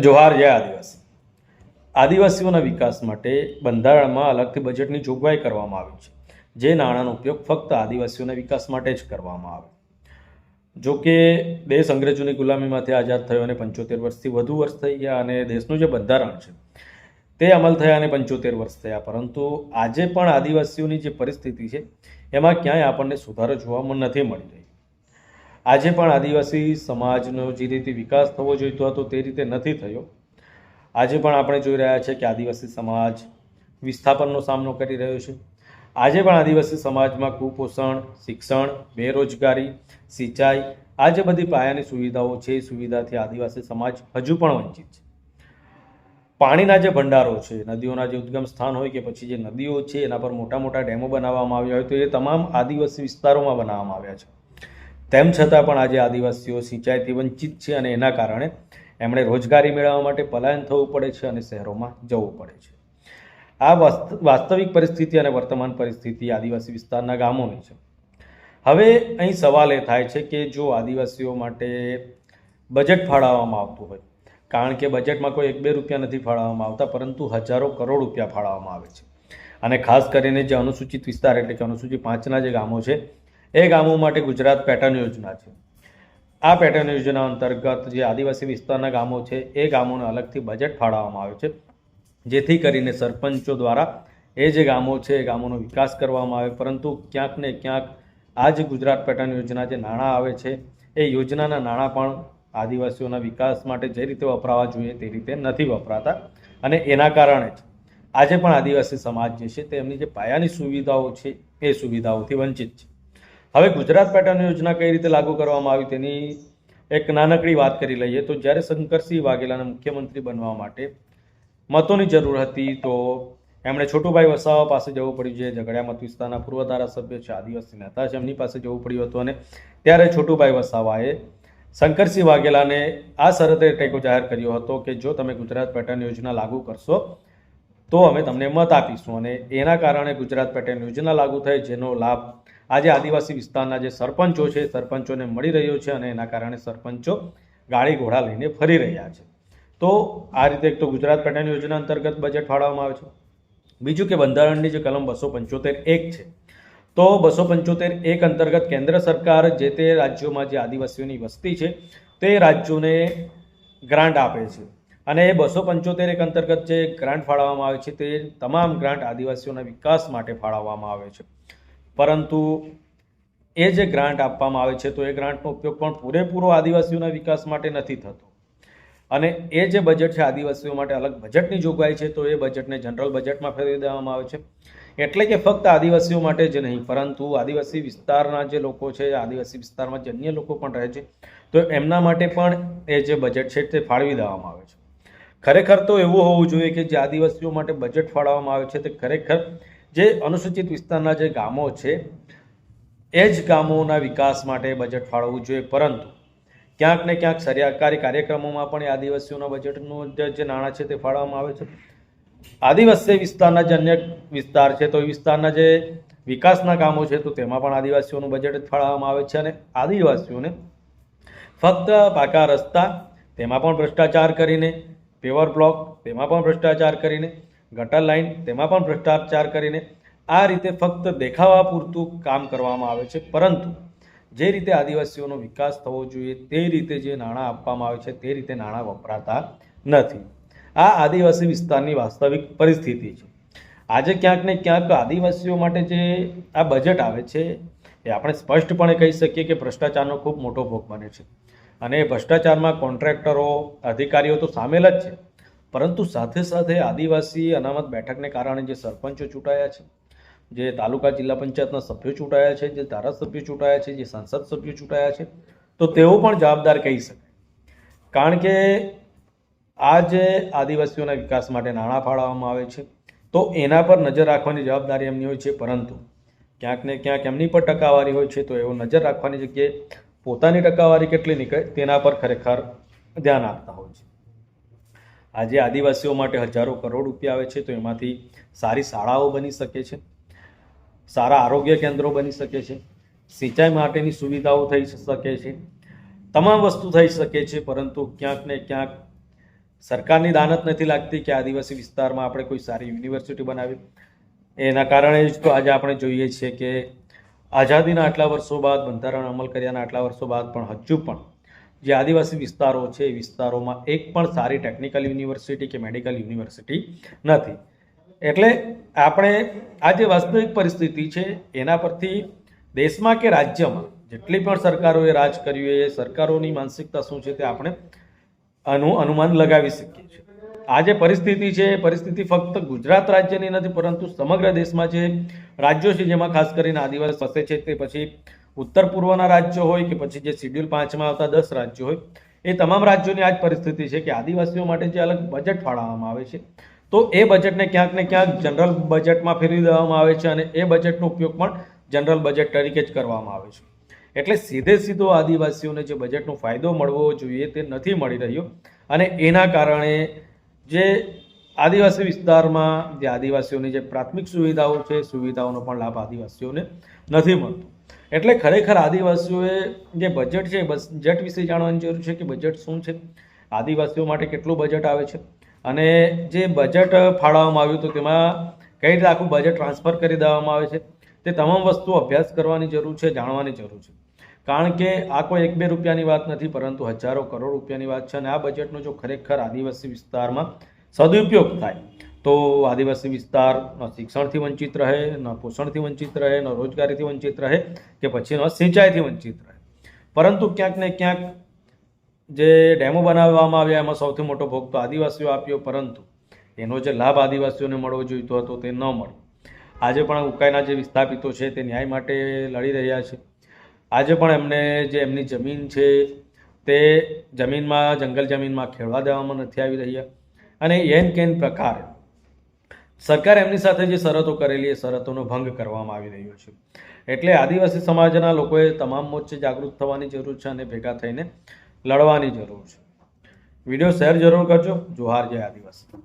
જોહાર જય આદિવાસી. આદિવાસીઓના વિકાસ માટે બંધારણમાં અલગથી બજેટની જોગવાઈ કરવામાં આવી છે. જે નાણાંનો ઉપયોગ ફક્ત આદિવાસીઓના વિકાસ માટે જ કરવામાં આવે. જો કે દેશ અંગ્રેજોની ગુલામીમાંથી આઝાદ થયો અને પંચોતેર વર્ષથી વધુ વર્ષ થઈ ગયા અને દેશનું જે બંધારણ છે, તે અમલ થયા અને પંચોતેર વર્ષ થયા. પરંતુ આજે પણ આદિવાસીઓની જે પરિસ્થિતિ છે, એમાં ક્યાંય આપણને સુધારો જોવામાં નથી મળી રહી આજે પણ આદિવાસી સમાજનો જે રીતે વિકાસ થવો જોઈતો હતો તે રીતે નથી થયો, આજે પણ આપણે જોઈ રહ્યા છીએ કે આદિવાસી સમાજ વિસ્થાપનનો સામનો કરી રહ્યો છે. આજે પણ આદિવાસી સમાજમાં કુપોષણ, શિક્ષણ, બેરોજગારી, સિંચાઈ આ જે બધી પાયાની સુવિધાઓ છે, એ સુવિધાથી આદિવાસી સમાજ હજુ પણ વંચિત છે. પાણીના જે ભંડારો છે, નદીઓના જે ઉદ્ગમ સ્થાન હોય કે પછી જે નદીઓ છે, એના પર મોટા મોટા ડેમો બનાવવામાં આવ્યા હોય તો એ તમામ આદિવાસી વિસ્તારોમાં બનાવવામાં આવ્યા છે. તેમ છતાં પણ આજે આદિવાસીઓ સિંચાઈથી વંચિત છે અને એના કારણે એમણે રોજગારી મેળવવા માટે પલાયન થવું પડે છે અને શહેરોમાં જવું પડે છે. આ વાસ્તવિક પરિસ્થિતિ અને વર્તમાન પરિસ્થિતિ આદિવાસી વિસ્તારના ગામોની છે. હવે અહીં સવાલ એ થાય છે કે જો આદિવાસીઓ માટે બજેટ ફાળવવામાં આવતું હોય, કારણ કે બજેટમાં કોઈ એક બે રૂપિયા નથી ફાળવવામાં આવતા, પરંતુ હજારો કરોડ રૂપિયા ફાળવવામાં આવે છે. અને ખાસ કરીને જે અનુસૂચિત વિસ્તાર એટલે કે અનુસૂચિત પાંચના જે ગામો છે એ ગામો માટે ગુજરાત પેટર્ન યોજના છે. આ પેટર્ન યોજના અંતર્ગત જે આદિવાસી વિસ્તારના ગામો છે, એ ગામોને અલગથી બજેટ ફાળવવામાં આવે છે. જેથી કરીને સરપંચો દ્વારા એ જે ગામો છે, એ ગામોનો વિકાસ કરવામાં આવે. પરંતુ ક્યાંક ને ક્યાંક આ જે ગુજરાત પેટર્ન યોજના જે નાણાં આવે છે, એ યોજનાના નાણાં પણ આદિવાસીઓના વિકાસ માટે જે રીતે વપરાવા જોઈએ તે રીતે નથી વપરાતા. અને એના કારણે જ આજે પણ આદિવાસી સમાજ જે છે, તે એમની જે પાયાની સુવિધાઓ છે, એ સુવિધાઓથી વંચિત છે. હવે ગુજરાત પેટર્ન યોજના કઈ રીતે લાગુ કરવામાં આવી તેની એક નાનકડી વાત કરી લઈએ તો જ્યારે શંકરસિંહ વાઘેલાને મુખ્યમંત્રી બનવા માટે મતોની જરૂર હતી તો એમણે છોટુભાઈ વસાવા પાસે જવું પડ્યું જે ઝઘડિયા મત વિસ્તારના પૂર્વ ધારાસભ્ય છે, આદિવાસી નેતા છે, એમની પાસે જવું પડ્યું હતું અને ત્યારે છોટુભાઈ વસાવાએ શંકરસિંહ વાઘેલાને આ શરતે ટેકો જાહેર કર્યો હતો કે જો તમે ગુજરાત પેટર્ન યોજના લાગુ કરશો તો અમે તમને મત આપીશું અને એના કારણે ગુજરાત પેટર્ન યોજના લાગુ થઈ જેનો લાભ આજે આદિવાસી વિસ્તારના જે સરપંચો છે, સરપંચોને મળી રહ્યો છે અને એના કારણે સરપંચો ગાડી ઘોડા લઈને ફરી રહ્યા છે. તો આ રીતે એક તો ગુજરાત પેટર્ન યોજના અંતર્ગત બજેટ ફાળવવામાં આવે છે. બીજું કે બંધારણની જે કલમ બસો પંચોતેર એક છે. તો બસો પંચોતેર એક અંતર્ગત કેન્દ્ર સરકાર જે તે રાજ્યોમાં જે આદિવાસીઓની વસ્તી છે, તે રાજ્યોને ગ્રાન્ટ આપે છે. અને એ બસો પંચોતેર એક અંતર્ગત જે ગ્રાન્ટ ફાળવવામાં આવે છે તે તમામ ગ્રાન્ટ આદિવાસીઓના વિકાસ માટે ફાળવવામાં આવે છે. પરંતુ એ જે ગ્રાન્ટ આપવામાં આવે છે તો એ ગ્રાન્ટનો ઉપયોગ પણ પૂરેપૂરો આદિવાસીઓના વિકાસ માટે નથી થતો. અને એ જે બજેટ છે આદિવાસીઓ માટે અલગ બજેટની જોગવાઈ છે તો એ બજેટને જનરલ બજેટમાં ફેરવી દેવામાં આવે છે. એટલે કે ફક્ત આદિવાસીઓ માટે જ નહીં, પરંતુ આદિવાસી વિસ્તારના જે લોકો છે, આદિવાસી વિસ્તારમાં જે અન્ય લોકો પણ રહે છે, તો એમના માટે પણ એ જે બજેટ છે તે ફાળવી દેવામાં આવે છે. ખરેખર તો એવું હોવું જોઈએ કે જે આદિવાસીઓ માટે બજેટ ફાળવવામાં આવે છે તે ખરેખર જે અનુસૂચિત વિસ્તારના જે ગામો છે, એ જ ગામોના વિકાસ માટે બજેટ ફાળવવું જોઈએ. પરંતુ ક્યાંક ને ક્યાંક સરકારી કાર્યક્રમોમાં પણ આદિવાસીઓના બજેટનું જે નાણાં છે તે ફાળવવામાં આવે છે. આદિવાસી વિસ્તારના જે અન્ય વિસ્તાર છે, તો એ વિસ્તારના જે વિકાસના કામો છે, તો તેમાં પણ આદિવાસીઓનું બજેટ ફાળવવામાં આવે છે અને આદિવાસીઓને ફક્ત પાકા રસ્તા, તેમાં પણ ભ્રષ્ટાચાર કરીને પેવર બ્લોક, તેમાં પણ ભ્રષ્ટાચાર કરીને, ગટર લાઇન, તેમાં પણ ભ્રષ્ટાચાર કરીને, આ રીતે ફક્ત દેખાવા પૂરતું કામ કરવામાં આવે છે. પરંતુ, જે રીતે આદિવાસીઓનો વિકાસ થવો જોઈએ, તે રીતે જે નાણાં આપવામાં આવે છે, તે રીતે નાણાં વપરાતા નથી. આ આદિવાસી વિસ્તારની વાસ્તવિક પરિસ્થિતિ છે. આજે ક્યાંક ને ક્યાંક આદિવાસીઓ માટે જે આ બજેટ આવે છે, એ આપણે સ્પષ્ટપણે કહી શકીએ કે ભ્રષ્ટાચારનો ખૂબ મોટો ભોગ બને છે. અને ભ્રષ્ટાચારમાં કોન્ટ્રાક્ટરો, અધિકારીઓ તો સામેલ જ છે. પરંતુ સાથે સાથે આદિવાસી અનામત બેઠકને કારણે જે સરપંચો ચૂંટાયા છે, જે તાલુકા જિલ્લા પંચાયતના સભ્યો ચૂંટાયા છે, જે ધારાસભ્યો ચૂંટાયા છે, જે સંસદ સભ્યો ચૂંટાયા છે, તો તેઓ પણ જવાબદાર કહી શકાય. કારણ કે આ જે આદિવાસીઓના વિકાસ માટે નાણાં ફાળવવામાં આવે છે, તો એના પર નજર રાખવાની જવાબદારી એમની હોય છે. પરંતુ ક્યાંક ને ક્યાંક એમની પર ટકાવારી હોય છે, તો એવો નજર રાખવાની જગ્યાએ પોતાની ટકાવારી કેટલી નીકળે તેના પર ખરેખર ધ્યાન આપતા હોય છે. આજે આદિવાસીઓ માટે હજારો કરોડ રૂપિયા આવે છે તો એમાંથી સારી શાળાઓ બની શકે છે, સારા આરોગ્ય કેન્દ્રો બની શકે છે, સિંચાઈ માટેની સુવિધાઓ થઈ શકે છે, તમામ વસ્તુ થઈ શકે છે, પરંતુ ક્યાંક ને ક્યાંક સરકારની દાનત નથી લાગતી કે આદિવાસી વિસ્તારમાં આપણે કોઈ સારી યુનિવર્સિટી બનાવી. એના કારણે જ તો આજે આપણે જોઈએ છીએ કે આઝાદીના આટલા વર્ષો બાદ બંધારણ અમલ કર્યાના આટલા વર્ષો બાદ પણ હજુ પણ જે આદિવાસી વિસ્તારો છે, એ વિસ્તારોમાં એક પણ સારી ટેકનિકલ યુનિવર્સિટી કે મેડિકલ યુનિવર્સિટી નથી. એટલે આપણે આ જે વાસ્તવિક પરિસ્થિતિ છે, એના પરથી દેશમાં કે રાજ્યમાં જેટલી પણ સરકારોએ રાજ કર્યું, એ સરકારોની માનસિકતા શું છે તે આપણે આનું અનુમાન લગાવી શકીએ છીએ. આ જે પરિસ્થિતિ છે, એ પરિસ્થિતિ ફક્ત ગુજરાત રાજ્યની નથી, પરંતુ સમગ્ર દેશમાં જે રાજ્યો છે, જેમાં ખાસ કરીને આદિવાસી વસે છે, તે પછી ઉત્તર પૂર્વના રાજ્યો હોય કે પછી જે શિડ્યુલ પાંચમાં આવતા દસ રાજ્યો હોય, એ તમામ રાજ્યોની આ જ પરિસ્થિતિ છે કે આદિવાસીઓ માટે જે અલગ બજેટ ફાળવવામાં આવે છે. તો એ બજેટને ક્યાંક ને ક્યાંક જનરલ બજેટમાં ફેરવી દેવામાં આવે છે અને એ બજેટનો ઉપયોગ પણ જનરલ બજેટ તરીકે જ કરવામાં આવે છે. એટલે સીધે સીધો આદિવાસીઓને જે બજેટનો ફાયદો મળવો જોઈએ તે નથી મળી રહ્યો અને એના કારણે જે આદિવાસી વિસ્તારમાં જે આદિવાસીઓની જે પ્રાથમિક સુવિધાઓ છે, સુવિધાઓનો પણ લાભ આદિવાસીઓને નથી મળતો. એટલે ખરેખર આદિવાસીઓએ જે બજેટ છે બજેટ વિશે જાણવાની જરૂર છે કે બજેટ શું છે? આદિવાસીઓ માટે કેટલું બજેટ આવે છે? અને જે બજેટ ફાળવવામાં આવ્યું તો તેમાં કઈ રીતે આખું બજેટ ટ્રાન્સફર કરી દેવામાં આવે છે? તે તમામ વસ્તુઓ અભ્યાસ કરવાની જરૂર છે, જાણવાની જરૂર છે. કારણ કે આ કોઈ એક બે રૂપિયાની વાત નથી, પરંતુ હજારો કરોડ રૂપિયાની વાત છે અને આ બજેટનો જો ખરેખર આદિવાસી વિસ્તારમાં સદુપયોગ થાય, તો આદિવાસી વિસ્તાર ન શિક્ષણથી વંચિત રહે, ન પોષણથી વંચિત રહે, ન રોજગારીથી વંચિત રહે કે પછી ન સિંચાઈથી વંચિત રહે. પરંતુ ક્યાંક ને ક્યાંક જે ડેમો બનાવવામાં આવ્યા, એમાં સૌથી મોટો ભોગ તો આદિવાસીઓ આપ્યો, પરંતુ એનો જે લાભ આદિવાસીઓને મળવો જોઈતો હતો તે ન મળ્યો. આજે પણ ઉકાઈના જે વિસ્થાપિતો છે તે ન્યાય માટે લડી રહ્યા છે. આજે પણ એમને જે એમની જમીન છે, તે જમીનમાં, જંગલ જમીનમાં ખેડવા દેવામાં નથી આવી રહ્યા. અને એન કેન પ્રકાર, સરકાર એમની સાથે જે શરતો કરેલી, એ શરતોનો ભંગ કરવામાં આવી રહ્યો છે. એટલે આદિવાસી સમાજના લોકોએ તમામ મોરચે જાગૃત થવાની જરૂર છે અને ભેગા થઈને લડવાની જરૂર છે. વીડિયો શેર જરૂર કરજો. જોહાર જય આદિવાસી.